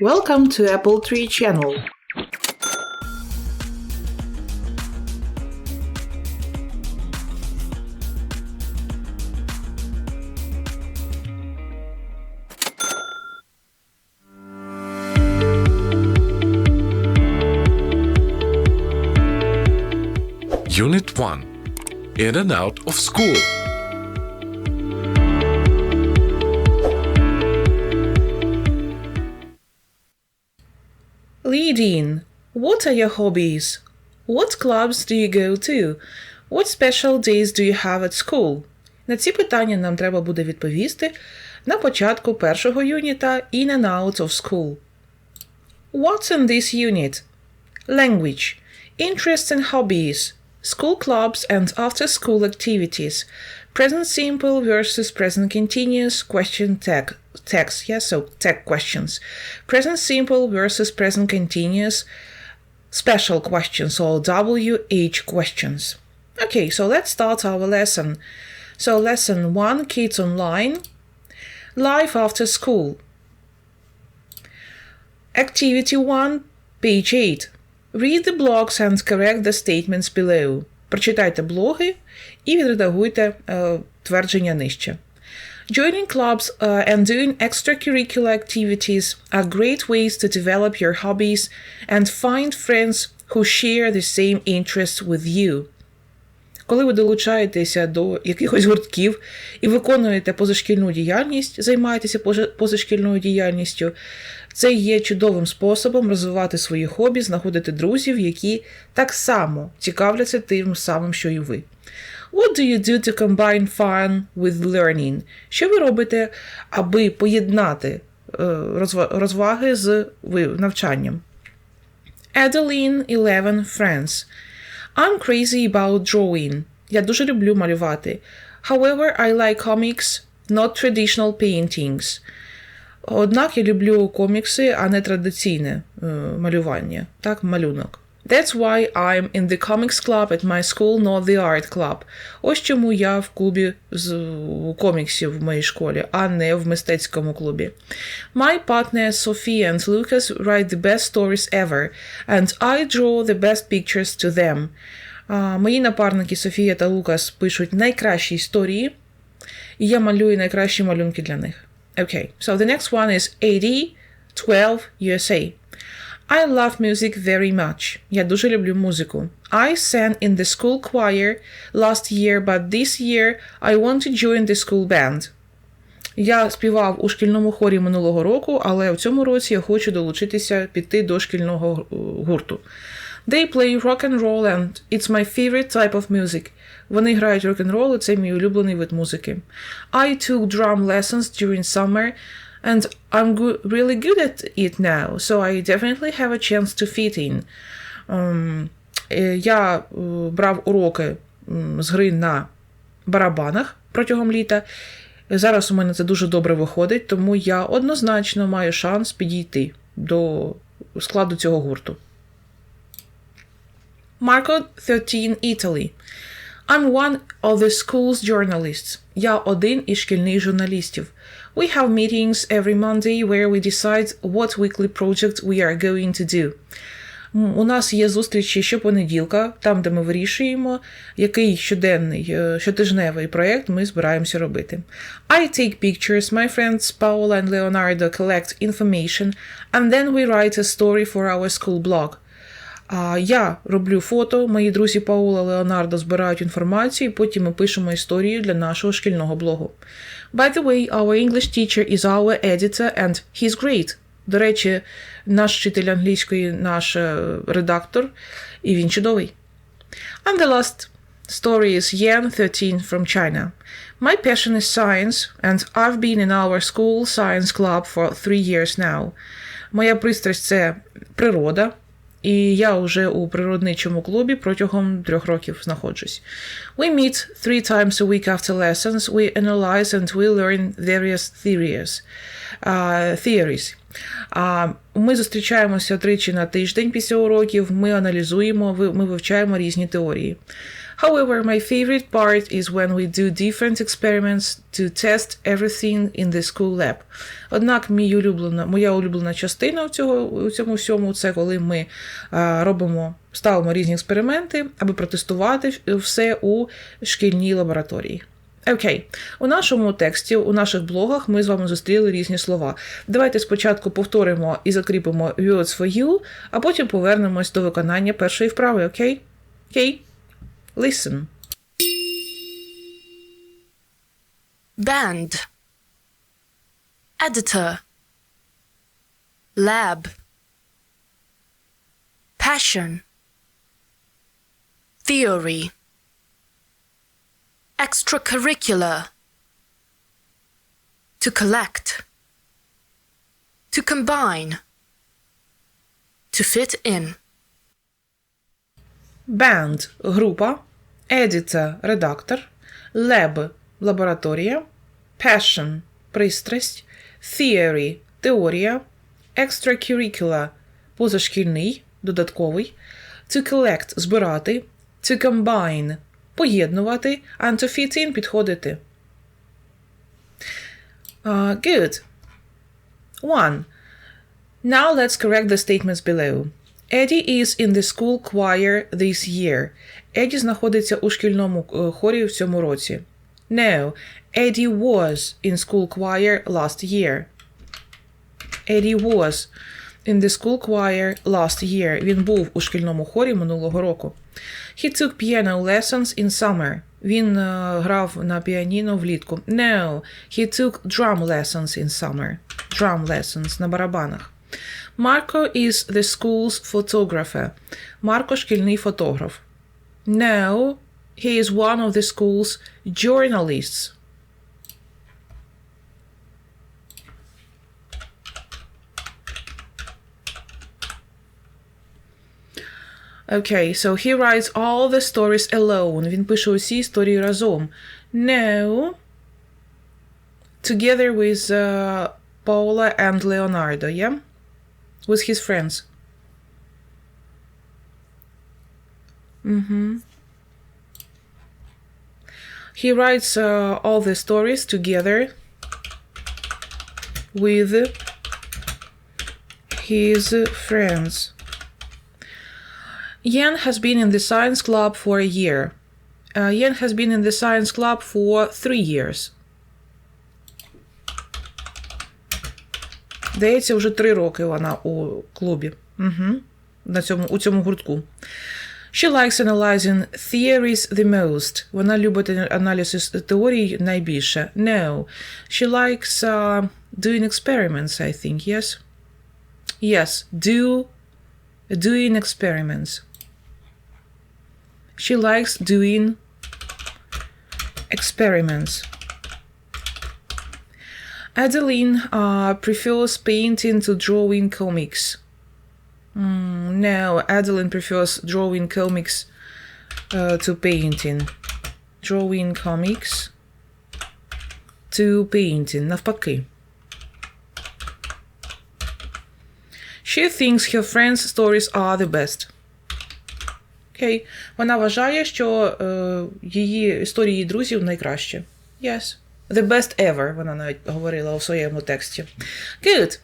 Welcome to Apple Tree Channel. Unit 1 In and out of school. Leading. What are your hobbies? What clubs do you go to? What special days do you have at school? На ці питання нам треба буде відповісти на початку першого юніта In and Out of School. What's in this unit? Language. Interests and hobbies. School clubs and after-school activities. Present simple versus present continuous question tag text. Yeah, so tag questions. Present simple versus present continuous special questions or WH questions. Okay, so let's start our lesson. So lesson 1 Kids Online. Life after school. Activity 1, page 8. Read the blogs and correct the statements below. Прочитайте блоги і відредагуйте е, твердження нижче. Joining clubs uh, and doing extracurricular activities are great ways to develop your hobbies and find friends who share the same interests with you. Коли ви долучаєтеся до якихось гуртків і виконуєте позашкільну діяльність, займаєтеся позашкільною діяльністю, це є чудовим способом розвивати свої хобі, знаходити друзів, які так само цікавляться тим самим, що і ви. What do you do to combine fun with learning? Що ви робите, аби поєднати е, розваги з навчанням? Adeline 11 France. I'm crazy about drawing. Я дуже люблю малювати. However, I like comics, not traditional paintings. Однак я люблю комікси, а не традиційне е, малювання. Так, малюнок. That's why I'm in the comics club at my school, not the art club. Ось чому я в клубі з коміксів в моїй школі, а не в мистецькому клубі. My partners Sophie and Lucas write the best stories ever, and I draw the best pictures to them. А, мої напарники Софія та Лукас пишуть найкращі історії, і я малюю найкращі малюнки для них. Okay, so the next one is AD 12 USA. I love music very much. Я дуже люблю музику. I sang in the school choir last year, but this year I want to join the school band. Я співав у шкільному хорі минулого року, але в цьому році я хочу долучитися піти до шкільного е, гурту. They play rock and roll and it's my favorite type of music. Вони грають рок-н-рол, і це мій улюблений вид музики. I took drum lessons during summer and I'm go- really good at it now, so I definitely have a chance to fit in. Е, я е, брав уроки з гри на барабанах протягом літа. Зараз у мене це дуже добре виходить, тому я однозначно маю шанс підійти до складу цього гурту. Marco 13 Italy. I'm one of the school's journalists. Я один із шкільних журналістів. We have meetings every Monday where we decide what weekly project we are going to do. М, У нас є зустрічі щопонеділка, там, де ми вирішуємо, який щоденний, е, щотижневий проєкт ми збираємося робити. I take pictures, my friends Paola and Leonardo collect information, and then we write a story for our school blog. Я роблю фото, мої друзі Паула Леонардо збирають інформацію, і потім ми пишемо історію для нашого шкільного блогу. By the way, our English teacher is our editor and he's great. До речі, наш вчитель англійської, наш е, редактор, і він чудовий. And the last story is Yan 13 from China. My passion is science, and I've been in our school science club for three years now. Моя пристрасть це природа, і я вже у природничому клубі протягом трьох років знаходжусь. We meet three times a week after lessons. We analyze and we learn various theories. Uh, theories. Uh, ми зустрічаємося тричі на тиждень після уроків. Ми аналізуємо, ми вивчаємо різні теорії. However, my favorite part is when we do different experiments to test everything in the school lab. Однак мій улюблена, моя улюблена частина в цього, у цьому всьому це коли ми а, робимо, ставимо різні експерименти, аби протестувати все у шкільній лабораторії. Окей, у нашому тексті, у наших блогах ми з вами зустріли різні слова. Давайте спочатку повторимо і закріпимо words for you, а потім повернемось до виконання першої вправи, окей? Окей? Listen. Band. Editor. Lab. Passion. Theory. Extracurricular. To collect. To combine. To fit in. Band – група, editor – редактор, lab – лабораторія, passion – пристрасть, theory – теорія, extracurricular – позашкільний, додатковий, to collect – збирати, to combine – поєднувати, and to fit in – підходити. Uh, good. One. Now let's correct the statements below. Eddie is in the school choir this year. Еді знаходиться у шкільному е, хорі в цьому році. No, Eddie was in school choir last year. Eddie was in the school choir last year. Він був у шкільному хорі минулого року. He took piano lessons in summer. Він е, грав на піаніно влітку. No, he took drum lessons in summer. Drum lessons на барабанах. Marco is the school's photographer. Марко шкільний фотограф. No, he is one of the school's journalists. Okay, so he writes all the stories alone. Він пише усі історії разом. No. Together with uh, Paula and Leonardo, yeah? With his friends. Mm-hmm. He writes uh, all the stories together with his friends. Yen has been in the science club for a year. Uh, Yen has been in the science club for three years. Здається, вже три роки вона у клубі. Угу. На цьому, у цьому гуртку. She likes analyzing theories the most. Вона любить аналіз теорій найбільше. No. She likes uh, doing experiments, I think, yes? Yes, do doing experiments. She likes doing experiments. Adeline uh, prefers painting to drawing comics. Mm, no, Adeline prefers drawing comics uh, to painting. Drawing comics to painting. Навпаки. She thinks her friends' stories are the best. Окей. Вона вважає, що е, її історії друзів найкраще. Yes. The best ever, вона навіть говорила у своєму тексті. Good.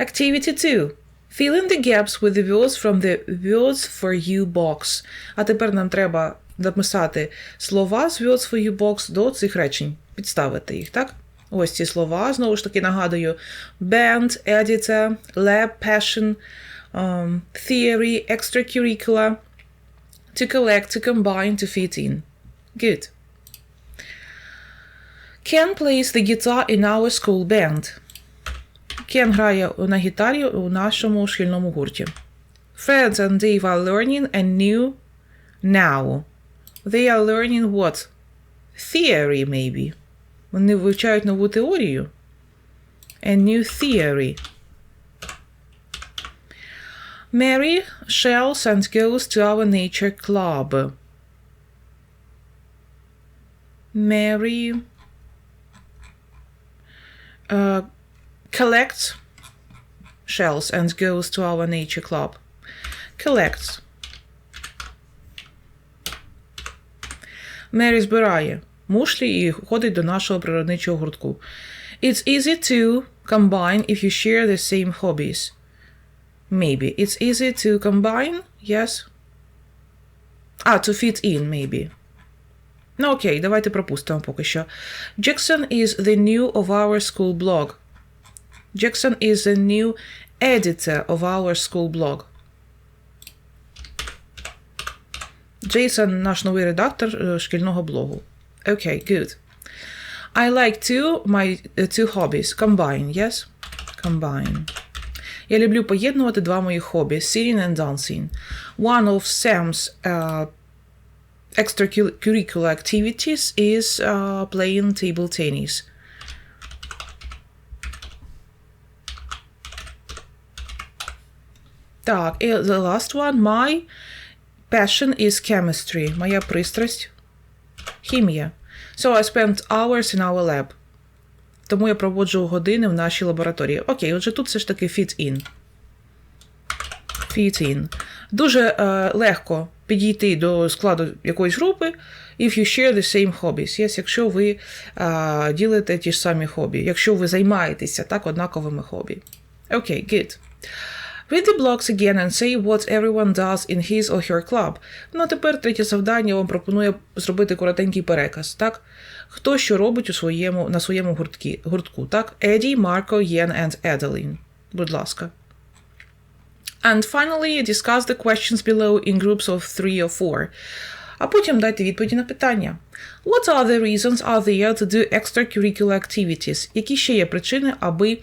Activity 2. Fill in the gaps with the words from the Words for You box. А тепер нам треба написати слова з Words for You box до цих речень. Підставити їх, так? Ось ці слова. Знову ж таки нагадую: band, editor, lab, passion, um, theory, extracurricular. To collect, to combine, to fit in. Good. Ken plays the guitar in our school band. Кен грає на гітарі у нашому шкільному гурті. Fred and Dave are learning a new now. They are learning what? Theory, maybe. Вони вивчають нову теорію. A new theory. Mary shells and goes to our nature club. Mary uh, collects shells and goes to our nature club. Collects. Мері збирає мушлі і ходить до нашого природничого гуртку. It's easy to combine if you share the same hobbies. Maybe. It's easy to combine, yes. А, to fit in, maybe. Ну окей, давайте пропустимо поки що. Jackson is the new of our school blog. Jackson is the new editor of our school blog. Джейсон наш новий редактор е, шкільного блогу. Окей, good. I like two my uh, two hobbies. Combine, yes? Combine. Я люблю поєднувати два мої хобі: singing and dancing. One of Sam's uh, extracurricular activities is uh, playing table tennis. Так, і the last one. My passion is chemistry. Моя пристрасть хімія. So I spent hours in our lab. Тому я проводжу години в нашій лабораторії. Окей, отже, тут все ж таки fit in. In. Дуже е, легко підійти до складу якоїсь групи, if you share the same hobbies. Yes, якщо ви е, ділите ті ж самі хобі, якщо ви займаєтеся так однаковими хобі. Окей, good. Read the blogs again and say what everyone does in his or her club. Ну а тепер третє завдання вам пропонує зробити коротенький переказ, так? Хто що робить у своєму, на своєму гурткі, гуртку, так? Еді, Марко, Єн and Еделін. Будь ласка. And finally, discuss the questions below in groups of three or four. А потім дайте відповіді на питання. What other reasons are there to do extracurricular activities? Які ще є причини, аби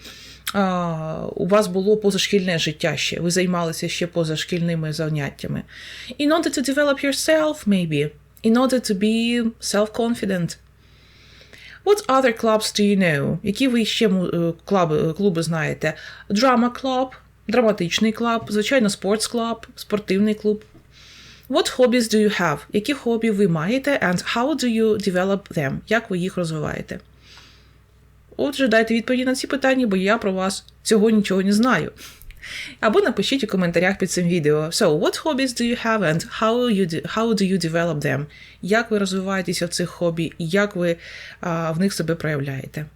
а, у вас було позашкільне життя ще, ви займалися ще позашкільними заняттями. In order to develop yourself, maybe. In order to be self-confident. What other clubs do you know? Які ви ще му- е, клуби, клуби знаєте? Drama club, драматичний клуб, звичайно, club, спортивний клуб. What hobbies do you have? Які хобі ви маєте and how do you develop them? Як ви їх розвиваєте? Отже, дайте відповіді на ці питання, бо я про вас цього нічого не знаю. Або напишіть у коментарях під цим відео. So, what hobbies do you have and how, you do, how do you develop them? Як ви розвиваєтеся в цих хобі і як ви а, в них себе проявляєте?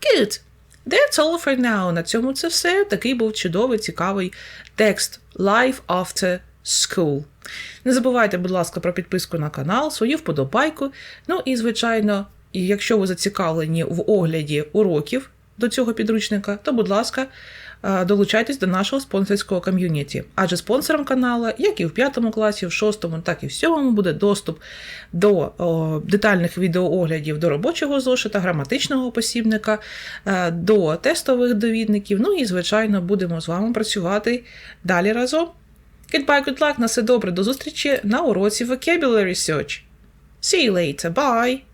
Good! That's all for now. На цьому це все. Такий був чудовий, цікавий текст Life After School. Не забувайте, будь ласка, про підписку на канал, свою вподобайку. Ну і, звичайно, якщо ви зацікавлені в огляді уроків до цього підручника, то, будь ласка, долучайтесь до нашого спонсорського ком'юніті. Адже спонсором каналу, як і в п'ятому класі, в шостому, так і в сьомому, буде доступ до детальних відеооглядів до робочого зошита, граматичного посібника, е, до тестових довідників. Ну і, звичайно, будемо з вами працювати далі разом. Goodbye, good luck, на все добре, до зустрічі на уроці Vocabulary Search. See you later, bye!